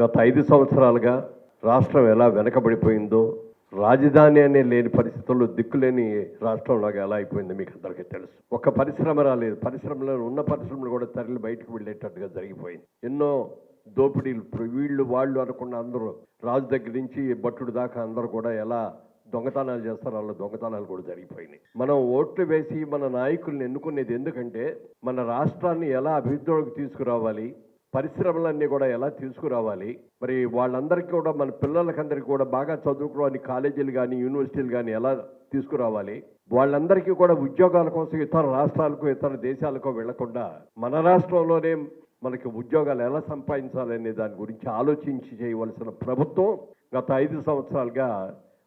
గత ఐదు సంవత్సరాలుగా రాష్ట్రం ఎలా వెనకబడిపోయిందో రాజధాని అనే లేని పరిస్థితుల్లో దిక్కులేని రాష్ట్రంలాగా ఎలా అయిపోయిందో మీకు అందరికీ తెలుసు. ఒక్క పరిశ్రమ రాలేదు. పరిశ్రమలో ఉన్న పరిశ్రమలు కూడా తరలి బయటకు వెళ్ళేటట్టుగా జరిగిపోయింది. ఎన్నో దోపిడీలు వీళ్ళు వాళ్ళు అనుకున్న అందరూ రాజు దగ్గర నుంచి భట్టుడు దాకా అందరూ కూడా ఎలా దొంగతనాలు చేస్తారు వాళ్ళ దొంగతనాలు కూడా జరిగిపోయినాయి. మనం ఓట్లు వేసి మన నాయకుల్ని ఎన్నుకునేది ఎందుకంటే మన రాష్ట్రాన్ని ఎలా అభివృద్ధిలోకి తీసుకురావాలి పరిశ్రమలన్నీ కూడా ఎలా తీసుకురావాలి? మరి వాళ్ళందరికీ కూడా మన పిల్లలకందరికీ కూడా బాగా చదువుకోవని కాలేజీలు కానీ యూనివర్సిటీలు కానీ ఎలా తీసుకురావాలి? వాళ్ళందరికీ కూడా ఉద్యోగాల కోసం ఇతర రాష్ట్రాలకు ఇతర దేశాలకు వెళ్ళకుండా మన రాష్ట్రంలోనే మనకి ఉద్యోగాలు ఎలా సంపాదించాలనే దాని గురించి ఆలోచించి చేయవలసిన ప్రభుత్వం గత ఐదు సంవత్సరాలుగా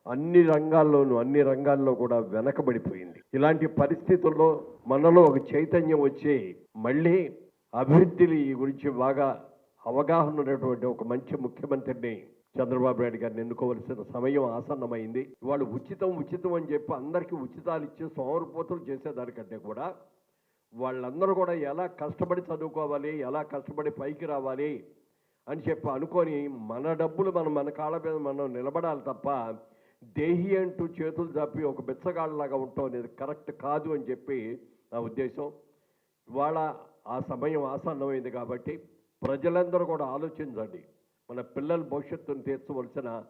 అన్ని రంగాల్లోనూ అన్ని రంగాల్లో కూడా వెనకబడిపోయింది. ఇలాంటి పరిస్థితుల్లో మనలో ఒక చైతన్యం వచ్చి మళ్ళీ అభివృద్ధిని గురించి బాగా అవగాహన ఉన్నటువంటి ఒక మంచి ముఖ్యమంత్రిని చంద్రబాబు నాయుడు గారిని ఎన్నుకోవలసిన సమయం ఆసన్నమైంది. వాళ్ళు ఉచితం ఉచితం అని చెప్పి అందరికీ ఉచితాలు ఇచ్చి సోమరిపోతులు చేసేదానికంటే కూడా వాళ్ళందరూ కూడా ఎలా కష్టపడి చదువుకోవాలి ఎలా కష్టపడి పైకి రావాలి అని చెప్పి అనుకొని మన డబ్బులు మనం మన కాళ్ళ మీద మనం నిలబడాలి తప్ప దేహి అంటూ చేతులు తప్పి ఒక బిచ్చగాళ్ళలాగా ఉంటాం అనేది కరెక్ట్ కాదు అని చెప్పి నా ఉద్దేశం. ఇవాళ ఆ సమయం ఆసన్నమైంది కాబట్టి ప్రజలందరూ కూడా ఆలోచించండి. మన పిల్లల భవిష్యత్తును తీర్చవలసిన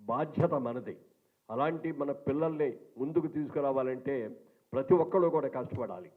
బాధ్యత మనది. అలాంటి మన పిల్లల్ని ముందుకు తీసుకురావాలంటే ప్రతి ఒక్కళ్ళు కూడా కష్టపడాలి.